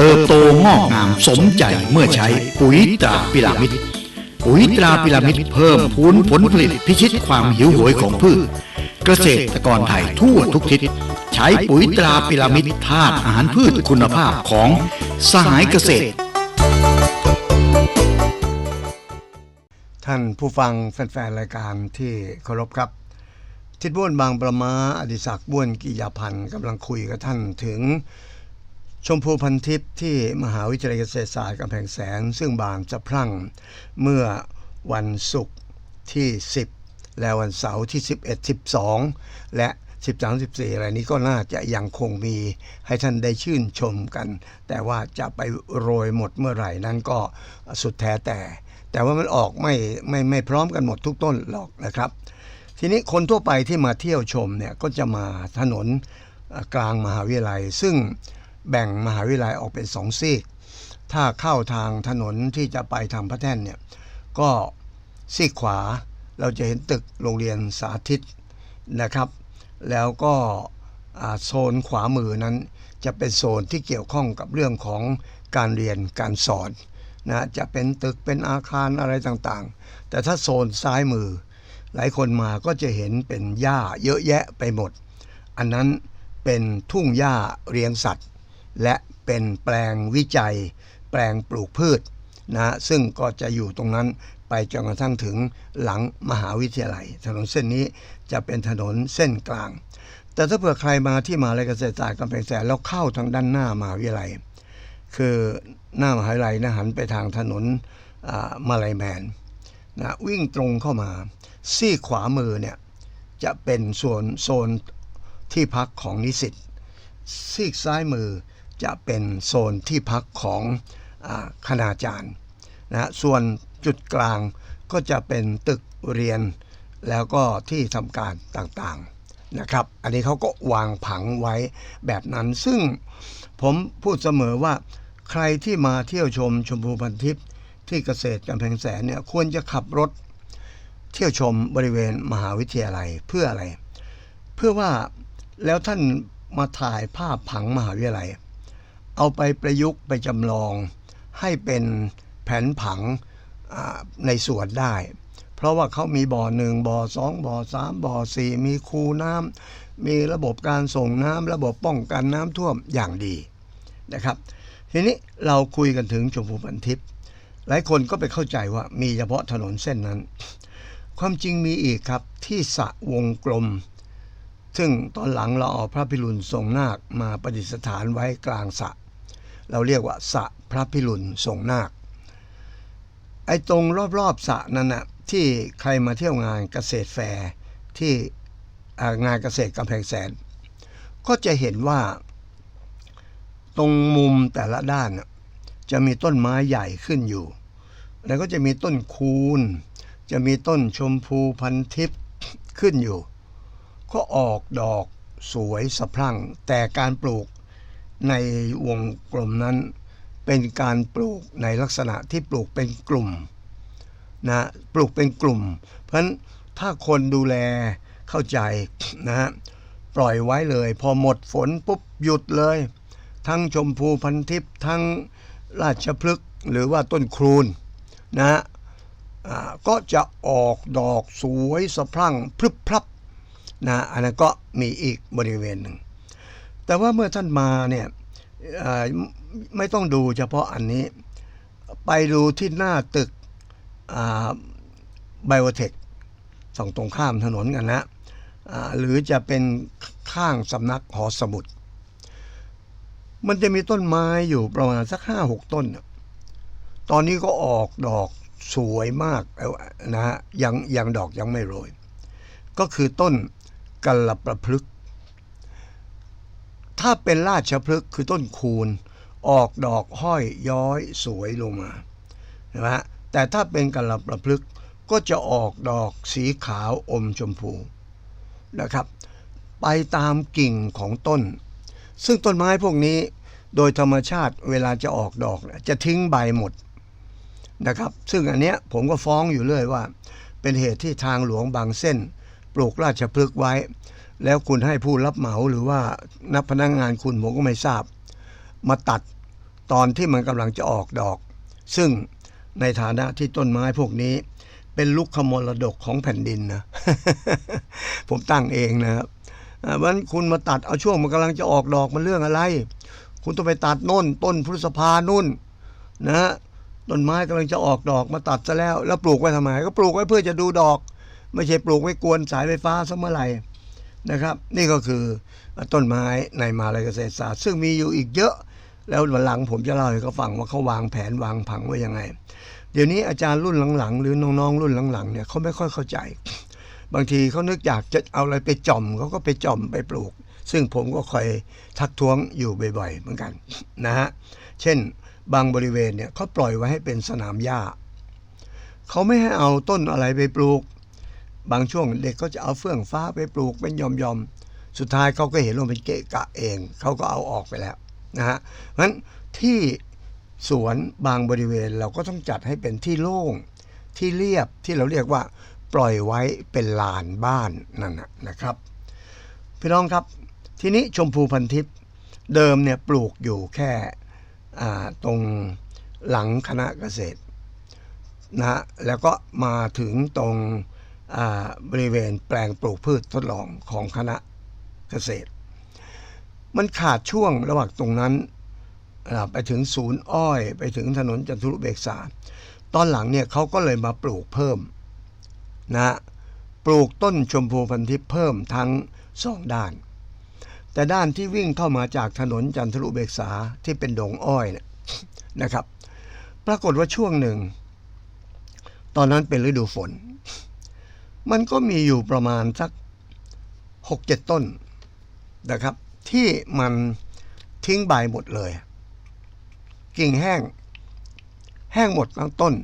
เติบโตงอกงามสมใจเมื่อใช้ปุ๋ยตราพิรามิดปุ๋ยตราพิรามิดเพิ่มพูนผลผลิตพิชิตความหิวโหยของพืช เกษตรกรไทยทั่วทุกทิศ ใช้ปุ๋ยตราพิรามิดธาตุอาหารพืชคุณภาพของสหายเกษตร ท่านผู้ฟังแฟนๆรายการที่เคารพครับ ทิดบ้วนบางประมาอดิศักดิ์บ้วนกิยาพันธ์กำลังคุยกับท่านถึง ชมพูพันทิพย์ที่มหาวิทยาลัยเกษตรศาสตร์กำแพงแสน ซึ่งบานจะพรั่งเมื่อวันศุกร์ที่ 10 และวันเสาร์ที่ 11 12 และ 13 14 อะไรนี้ก็น่าจะยังคงมีให้ท่านได้ชื่นชมกัน แต่ว่าจะไปโรยหมดเมื่อไหร่นั้นก็สุดแท้แต่ แต่ว่ามันออกไม่ไม่ไม่พร้อมกันหมดทุกต้นหรอกนะครับ ทีนี้คนทั่วไปที่มาเที่ยวชมเนี่ยก็จะมาถนนกลางมหาวิทยาลัยซึ่ง แบ่งมหาวิทยาลัยออกเป็นสองซีก ถ้าเข้าทางถนนที่จะไปทางพระแท่นเนี่ย ก็ซีกขวาเราจะเห็นตึกโรงเรียนสาธิตนะครับ แล้วก็โซนขวามือนั้น จะเป็นโซนที่เกี่ยวข้องกับเรื่องของการเรียนการสอนนะจะเป็นตึกเป็นอาคารอะไรต่างๆ แต่ถ้าโซนซ้ายมือ หลายคนมาก็จะเห็นเป็นหญ้าเยอะแยะไปหมด อันนั้นเป็นทุ่งหญ้าเรียงสัตว์ และเป็นแปลงวิจัย แปลงปลูกพืชนะซึ่งก็จะอยู่ตรงนั้นไปจนกระทั่งถึงหลังมหาวิทยาลัย ถนนเส้นนี้จะเป็นถนนเส้นกลาง แต่ถ้าเผื่อใครมาที่มหาวิทยาลัยเกษตรศาสตร์กำแพงแสนแล้วเข้าทางด้านหน้ามหาวิทยาลัย คือหน้ามหาวิทยาลัยนะหันไปทางถนนมาลายแมนนะวิ่งตรงเข้ามาซีกขวามือเนี่ยจะเป็นส่วนโซนที่พักของนิสิตซีกซ้ายมือ จะเป็นโซนที่พักของอคณาจารย์นะส่วนจุดกลางก็จะเป็นตึกเรียนแล้วก็ที่ทำการต่างๆนะครับ อันนี้เขาก็วางผังไว้แบบนั้น ซึ่งผมพูดเสมอว่าใครที่มาเที่ยวชมชมพูพันทิพย์ที่เกษตรกำแพงแสนเนี่ยควรจะขับรถเที่ยวชมบริเวณมหาวิทยาลัยเพื่ออะไร เพื่อว่าแล้วท่านมาถ่ายภาพผังมหาวิทยาลัย เอาไปประยุกต์ไปจำลอง ให้เป็นแผนผังในสวนได้ เพราะว่าเขามีบ่อหนึ่งบ่อสองบ่อสามบ่อสี่มีคูน้ำมีระบบการส่งน้ำระบบป้องกันน้ำท่วมอย่างดีนะครับ ทีนี้เราคุยกันถึงชมพูพันทิพย์หลายคนก็ไปเข้าใจว่ามีเฉพาะถนนเส้นนั้น ความจริงมีอีกครับที่สะวงกลม ซึ่งตอนหลังเราเอาพระพิรุณทรงนาคมาประดิษฐานไว้กลางสระ เราเรียกว่าสะพระพิรุณทรงนาค ไอ้ตรงรอบๆสะนั้นนะที่ใครมาเที่ยวงานเกษตรแฟร์ที่งานเกษตรกำแพงแสน ก็จะเห็นว่าตรงมุมแต่ละด้านจะมีต้นไม้ใหญ่ขึ้นอยู่ แล้วก็จะมีต้นคูน จะมีต้นชมพูพันทิพย์ขึ้นอยู่ ก็ออกดอกสวยสะพรั่ง แต่การปลูก ในวงกลมนั้น เป็นการปลูกในลักษณะที่ปลูกเป็นกลุ่มนะปลูกเป็นกลุ่ม เพราะฉะนั้นถ้าคนดูแลเข้าใจนะฮะปล่อยไว้เลย พอหมดฝนปุ๊บหยุดเลย ทั้งชมพูพันทิพย์ทั้งราชพฤกษ์หรือว่าต้นครูนนะฮะก็จะออกดอกสวยสะพรั่งพรึบพรับนะอันนั้นก็มีอีกบริเวณหนึ่ง แต่ว่าเมื่อท่านมาเนี่ยไม่ต้องดูเฉพาะอันนี้ ไปดูที่หน้าตึกไบโอเทคฝั่งตรงข้ามถนนกันนะหรือจะเป็นข้างสำนักหอสมุด มันจะมีต้นไม้อยู่ประมาณสักห้าหกต้น ตอนนี้ก็ออกดอกสวยมากนะฮะยังยังดอกยังไม่โรย ก็คือต้นกัลประพฤกษ์ ถ้าเป็นราชพฤกษ์คือต้นคูณ ออกดอกห้อยย้อยสวยลงมาใช่ไหมฮะแต่ถ้าเป็นกัลประพฤกษ์ก็จะออกดอกสีขาวอมชมพูนะครับ ไปตามกิ่งของต้น ซึ่งต้นไม้พวกนี้โดยธรรมชาติเวลาจะออกดอกจะทิ้งใบหมดนะครับ ซึ่งอันเนี้ยผมก็ฟ้องอยู่เรื่อยว่า เป็นเหตุที่ทางหลวงบางเส้น ปลูกราชพฤกษ์ไว้ แล้วคุณให้ผู้รับเหมาหรือว่านักพนักงานคุณผมก็ไม่ทราบ มาตัดตอนที่มันกำลังจะออกดอก ซึ่งในฐานะที่ต้นไม้พวกนี้ เป็นลูกขมรดกของแผ่นดินนะผมตั้งเองนะครับอ่าเพราะฉะนั้นคุณมาตัดเอาช่วงมันกำลังจะออกดอกมันเรื่องอะไร คุณต้องไปตัดน่น ต้นพฤษภานุ่นนะฮะต้นไม้กำลังจะออกดอกมาตัดซะแล้ว แล้วปลูกไว้ทำไม ก็ปลูกไว้เพื่อจะดูดอก ไม่ใช่ปลูกไว้กวนสายไฟฟ้าซะเมื่อไหร่ นะครับ นี่ก็คือต้นไม้ในมาลัยเกษตรศาสตร์ ซึ่งมีอยู่อีกเยอะ แล้ววันหลังผมจะเล่าให้เขาฟังว่าเขาวางแผนวางผังไว้ยังไง เดี๋ยวนี้อาจารย์รุ่นหลังๆ หรือน้องๆรุ่นหลังๆเนี่ยเขาไม่ค่อยเข้าใจ บางทีเขานึกอยากจะเอาอะไรไปจอมเขาก็ไปจอมไปปลูก ซึ่งผมก็คอยทักท้วงอยู่บ่อยๆเหมือนกันนะฮะเช่น บางบริเวณเนี่ยเขาปล่อยไว้ให้เป็นสนามหญ้าเขาไม่ให้เอาต้นอะไรไปปลูก บางช่วงเด็กก็จะเอาเฟื่องฟ้าไปปลูกเป็นยอมๆสุดท้ายเขาก็เห็นว่าเป็นเกะกะเอง เขาก็เอาออกไปแล้วนะฮะเพราะฉะนั้นที่สวนบางบริเวณเราก็ต้องจัดให้เป็นที่โล่งที่เรียบที่เราเรียกว่า ปล่อยไว้เป็นลานบ้านนั่นนะครับพี่น้องครับทีนี้ชมพูพันทิพย์เดิมเนี่ยปลูกอยู่แค่ตรงหลังคณะเกษตรนะฮะแล้วก็มาถึงตรง บริเวณแปลงปลูกพืชทดลองของคณะเกษตร มันขาดช่วงระหว่างตรงนั้น ไปถึงศูนย์อ้อยไปถึงถนนจันทุรุเบกษา ตอนหลังเนี่ยเขาก็เลยมาปลูกเพิ่มนะปลูกต้นชมพูพันทิพย์เพิ่มทั้งสองด้าน แต่ด้านที่วิ่งเข้ามาจากถนนจันทรุเบกษาที่เป็นดงอ้อยนะครับ ปรากฏว่าช่วงหนึ่ง ตอนนั้นเป็นฤดูฝน มันก็มีอยู่ประมาณสักหกเจ็ดต้นนะครับ ที่มันทิ้งใบหมดเลย กิ่งแห้ง แห้งหมดทั้งต้น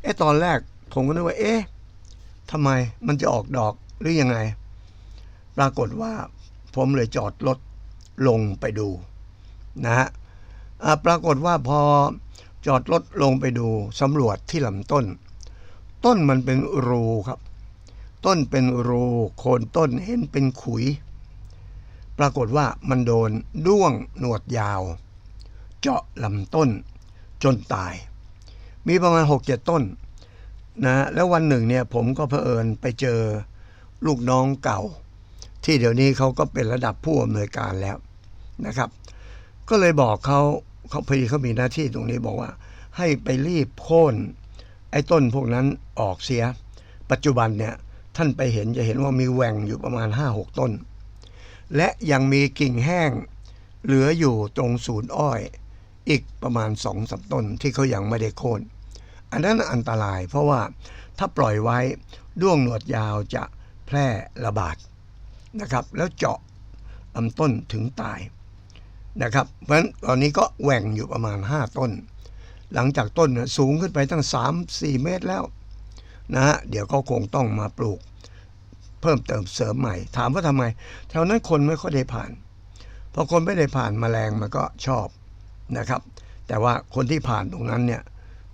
เอ๊ะตอนแรกผมก็นึกว่า เอ๊ะทำไมมันจะออกดอกหรือยังไง ปรากฏว่าผมเลยจอดรถลงไปดูนะฮะปรากฏว่าพอจอดรถลงไปดูสำรวจที่ลำต้น ต้นมันเป็นรูครับ ต้นเป็นรูโคนต้นเห็นเป็นขุย ปรากฏว่ามันโดนด้วงหนวดยาว เจาะลำต้นจนตาย มีประมาณหกเจ็ดต้นนะแล้ววันหนึ่งเนี่ยผมก็เผอิญไปเจอลูกน้องเก่า ที่เดี๋ยวนี้เขาก็เป็นระดับผู้อำนวยการแล้วนะครับ ก็เลยบอกเขาเขาพอดีเขามีหน้าที่ตรงนี้บอกว่า ให้ไปรีบโค่นไอ้ต้นพวกนั้นออกเสีย ปัจจุบันเนี่ย ท่านไปเห็นจะเห็นว่ามีแหว่งอยู่ประมาณ 5-6 ต้น และยังมีกิ่งแห้งเหลืออยู่ตรงศูนย์อ้อย อีกประมาณสองสามต้นที่เขายังไม่ได้โค่นอันนั้นอันตรายเพราะว่าถ้าปล่อยไว้ด้วงหนวดยาวจะแพร่ระบาดนะครับ แล้วเจาะลำต้นถึงตายนะครับเพราะฉะนั้นตอนนี้ก็แหว่งอยู่ประมาณ 5 ต้น หลังจากต้นสูงขึ้นไปตั้ง 3-4 เมตรแล้ว นะฮะเดี๋ยวก็คงต้องมาปลูก เพิ่มเติมเสริมใหม่ ถามว่าทำไมแถวนั้นคนไม่ค่อยได้ผ่านพอคนไม่ได้ผ่านแมลงมันก็ชอบนะครับ แต่ว่าคนที่ผ่านตรงนั้นเนี่ย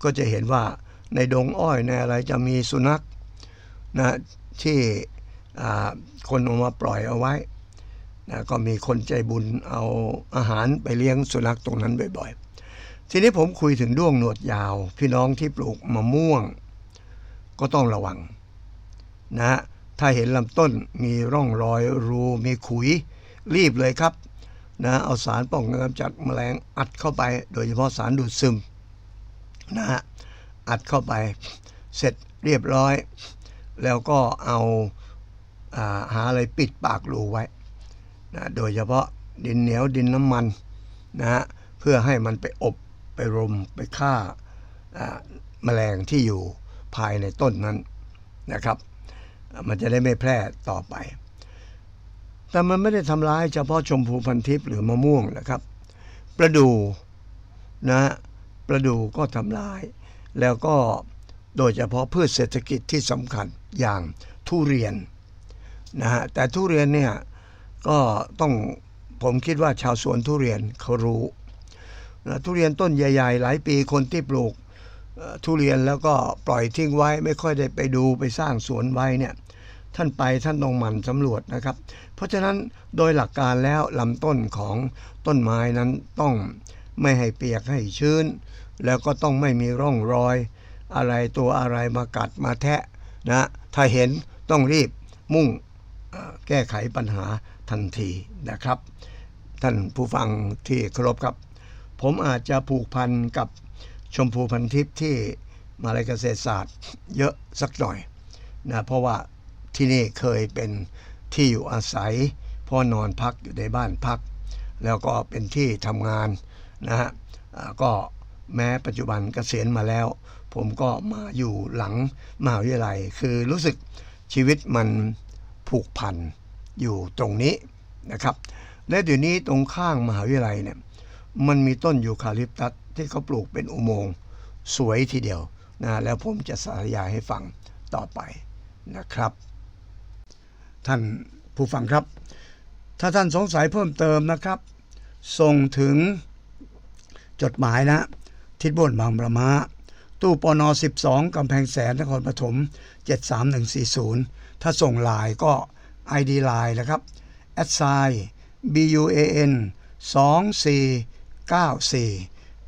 ก็จะเห็นว่าในดงอ้อยในอะไรจะมีสุนัขนะที่คนเอามาปล่อยเอาไว้นะก็มีคนใจบุญเอาอาหารไปเลี้ยงสุนัขตรงนั้นบ่อยๆ ทีนี้ผมคุยถึงด้วงหนวดยาว พี่น้องที่ปลูกมะม่วง ก็ต้องระวังนะฮะถ้าเห็นลำต้นมีร่องรอยรูมีขุย รีบเลยครับนะเอาสารป้องกันกำจัดแมลงอัดเข้าไป โดยเฉพาะสารดูดซึมนะฮะอัดเข้าไปเสร็จเรียบร้อย แล้วก็เอาอาหาอะไรปิดปากรูไว้นะโดยเฉพาะดินเหนียวดินน้ำมันนะฮะเพื่อให้มันไปอบไปรมไปฆ่าอ่าแมลงที่อยู่ ภายในต้นนั้นนะครับ มันจะได้ไม่แพร่ต่อไป แต่มันไม่ได้ทำร้ายเฉพาะชมพูพันทิพย์หรือมะม่วงนะครับ ประดูนะฮะประดูก็ทำลาย แล้วก็โดยเฉพาะพืชเศรษฐกิจที่สำคัญอย่างทุเรียนนะฮะแต่ทุเรียนเนี่ยก็ต้องผมคิดว่าชาวสวนทุเรียนเขารู้นะทุเรียนต้นใหญ่ ๆ หลายปีคนที่ปลูก ทุเรียนแล้วก็ปล่อยทิ้งไว้ไม่ค่อยได้ไปดูไปสร้างสวนไว้เนี่ยท่านไปท่านต้องหมั่นสำรวจนะครับ เพราะฉะนั้นโดยหลักการแล้วลำต้นของต้นไม้นั้นต้องไม่ให้เปียกให้ชื้น แล้วก็ต้องไม่มีร่องรอย อะไรตัวอะไรมากัดมาแทะนะถ้าเห็นต้องรีบมุ่งแก้ไขปัญหาทันทีนะครับ ท่านผู้ฟังที่เคารพครับ ผมอาจจะผูกพันกับ ชมพูพันทิพย์ที่มาลัยเกษตรศาสตร์เยอะสักหน่อยนะเพราะว่าที่นี่เคยเป็นที่อยู่อาศัยพ่อนอนพักอยู่ในบ้านพัก แล้วก็เป็นที่ทำงานนะฮะก็แม้ปัจจุบันเกษียณมาแล้ว ผมก็มาอยู่หลังมหาวิทยาลัย คือรู้สึกชีวิตมันผูกพันอยู่ตรงนี้นะครับ และเดี๋ยวนี้ตรงข้างมหาวิทยาลัยเนี่ยมันมีต้นยูคาลิปตัส ที่เขาปลูกเป็นอุโมงค์สวยทีเดียวนะแล้วผมจะสาธยายให้ฟังต่อไปนะครับ ท่านผู้ฟังครับ ถ้าท่านสงสัยเพิ่มเติมนะครับ ส่งถึงจดหมายนะ ทิศบนบางประมาตู้ปน 12 กำแพงแสนนครปฐม 73140 ถ้าส่งลน์ก็ ID ไลน์นะครับ a d s i BUAN 2494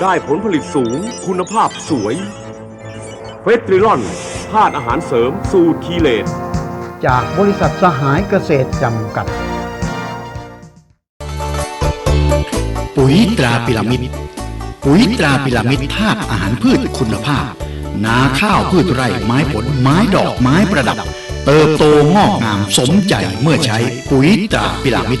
ได้ผลผลิตสูง คุณภาพสวยเฟสตรีลอนธาตุอาหารเสริมสูตรทีเลตจากบริษัทสหายเกษตรจำกัด ปุ๋ยตราพิรามิดปุ๋ยตราพิรามิดธาตุอาหารพืชคุณภาพ นาข้าวพืชไร่ไม้ผลไม้ดอกไม้ประดับ เติบโตงอกงามสมใจเมื่อใช้ปุ๋ยตราพิรามิด